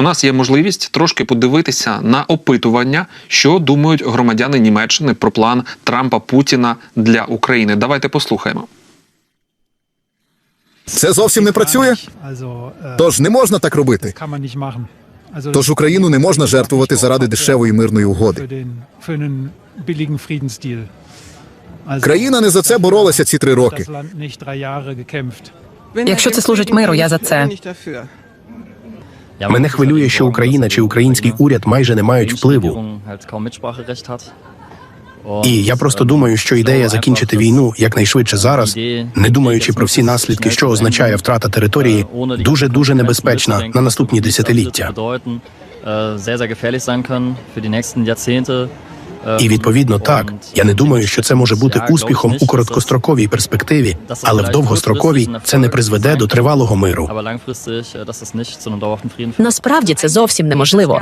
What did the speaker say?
у нас є можливість трошки подивитися на опитування, що думають громадяни Німеччини про план Трампа Путіна для України. Давайте послухаємо. Це зовсім не працює. Тож не можна так робити. Тож Україну не можна жертвувати заради дешевої мирної угоди. Країна не за це боролася ці три роки. Якщо це служить миру, я за це. Мене хвилює, що Україна чи український уряд майже не мають впливу. І я просто думаю, що ідея закінчити війну якнайшвидше зараз, не думаючи про всі наслідки, що означає втрата території, дуже дуже небезпечна на наступні десятиліття. І відповідно так, я не думаю, що це може бути успіхом у короткостроковій перспективі, але в довгостроковій це не призведе до тривалого миру. Насправді це зовсім неможливо.